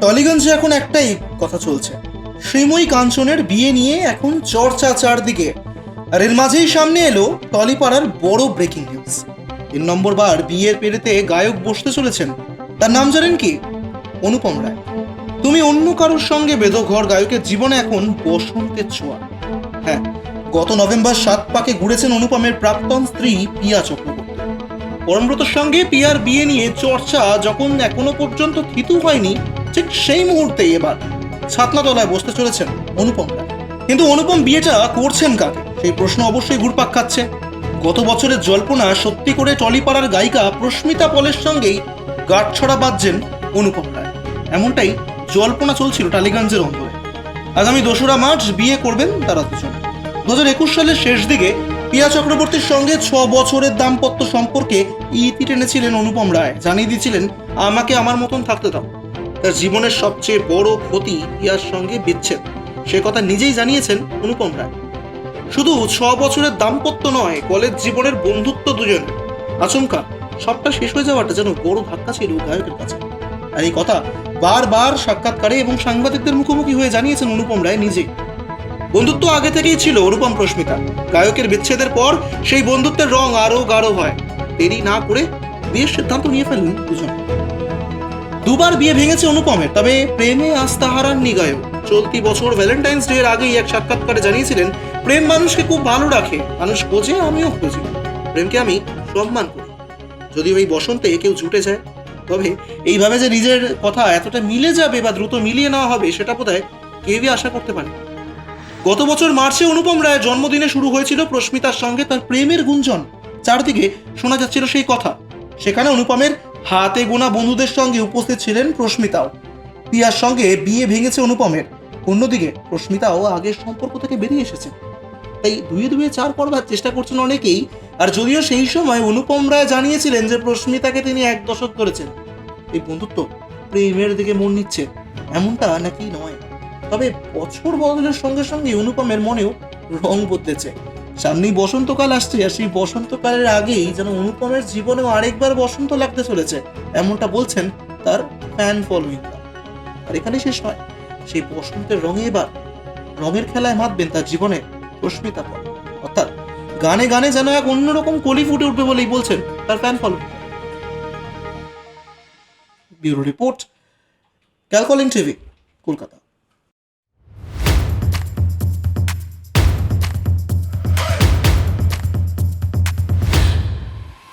টলিগঞ্জে এখন একটাই কথা চলছে। শ্রীময়ী কাঞ্চনের বিয়ে নিয়ে এখন চর্চা চারদিকে। আর এর মাঝেই সামনে এলো টলিপাড়ার বড় ব্রেকিং নিউজ তিন নম্বর বার বিয়ের পেরেতে গায়ক বসতে চলেছেন। তার নাম জানেন কি? অনুপম রায়। তুমি অন্য কারোর সঙ্গে বেদো ঘর গায়কের জীবনে এখন বসন্তের ছোঁয়া। হ্যাঁ গত নভেম্বর সাত পাকে ঘুরেছেন অনুপমের প্রাক্তন স্ত্রী পিয়া চক্রবর্তী। পরমব্রতর সঙ্গে পিয়ার বিয়ে নিয়ে চর্চা যখন এখনও পর্যন্ত থিতু হয়নি ঠিক সেই মুহূর্তে এবার ছাতনাতলায় বসতে চলেছেন অনুপম কিন্তু অনুপম বিয়েটা করছেন কাকে? সেই প্রশ্ন অবশ্যই ঘুরপাক খাচ্ছে। গত বছরের জল্পনা সত্যি করে টলিপাড়ার গায়িকা প্রস্মিতা পলের সঙ্গেই গাঁটছড়া বাঁধছেন অনুপম রায় এমনটাই জল্পনা চলছিল টালিগঞ্জের অন্তরে আগামী দোসরা মার্চ বিয়ে করবেন তারা দুজন। দু হাজার একুশ সালের শেষ দিকে পিয়া চক্রবর্তীর সঙ্গে ছ বছরের দাম্পত্য সম্পর্কে ইতি টেনেছিলেন অনুপম রায়। জানিয়ে দিয়েছিলেন, আমাকে আমার মতন থাকতে দাও। তার জীবনের সবচেয়ে বড় ক্ষতি পিয়ার সঙ্গে বিচ্ছেদ। সে কথা নিজেই জানিয়েছেন অনুপম রায়। শুধু ছ বছরের দাম্পত্য নয়, কলেজ জীবনের বন্ধুত্ব দুজন আচমকা, সবটা শেষ হয়ে যাওয়াটা যেন বড় ধাক্কা ছিল গায়কের কাছে। আর এই কথা বারবার সাক্ষাৎকারে এবং সাংবাদিকদের মুখোমুখি হয়ে জানিয়েছেন অনুপম রায় নিজে বন্ধুত্ব আগে থেকেই ছিল অনুপম প্রস্মিতা গায়কের বিচ্ছেদের পর সেই বন্ধুত্বের রং আরও গাঢ় হয়। দেরি না করে বিয়ের সিদ্ধান্ত নিয়ে ফেললেন দুজন। দুবার বিয়ে ভেঙেছে অনুপমের, তবে প্রেমে আস্থা হারাননি গায়ক চলতি বছর ভ্যালেন্টাইন্স ডে এর আগেই এক সাক্ষাৎকারে জানিয়েছিলেন, প্রেম মানুষকে খুব ভালো রাখে, মানুষ খোঁজে, আমিও খুঁজি। প্রেমকে আমি সম্মান করি। যদিও এই বসন্তে কেউ জুটে যায়, তবে এইভাবে যে নিজের কথা এতটা মিলে যাবে বা দ্রুত মিলিয়ে নেওয়া হবে, সেটা বোধহয় কেউই আশা করতে পারে গত বছর মার্চে অনুপম রায়ের জন্মদিনে শুরু হয়েছিল প্রস্মিতার সঙ্গে তার প্রেমের গুঞ্জন। চারদিকে শোনা যাচ্ছিল সেই কথা। সেখানে অনুপমের হাতে গোনা বন্ধুদের সঙ্গে উপস্থিত ছিলেন প্রস্মিতাও। পিয়ার সঙ্গে বিয়ে ভেঙেছে অনুপমের। অন্যদিকে প্রস্মিতাও আগের সম্পর্ক থেকে বেরিয়ে এসেছে। তাই দুয়ে দুয়ে চার করবার চেষ্টা করছেন অনেকেই, আর যদিও সেই সময় অনুপম রায় জানিয়েছিলেন যে প্রস্মিতাকে তিনি এক দশক করেছেন এই বন্ধুত্ব প্রেমের দিকে মন নিচ্ছে, এমনটা নাকি নয়। তবে বছর বদলের সঙ্গে সঙ্গে অনুপমের মনেও রং বদলেছে। সামনেই বসন্তকাল আসছে, আর সেই বসন্তকালের আগেই যেন অনুপমের জীবনেও আরেকবার বসন্ত লাগতে চলেছে। এমনটা বলছেন তার ফ্যান ফলোয়িং আর এখানে শেষ নয় সেই বসন্তের রঙে এবার রঙের খেলায় মাতবেন তার জীবনে রশ্মিতা পল। অর্থাৎ গানে গানে যেন এক অন্যরকম কলি ফুটে উঠবে বলেই বলছেন তার ফ্যান ফলোয়িং ব্যুরো রিপোর্ট, ক্যালকলিং টিভি, কলকাতা।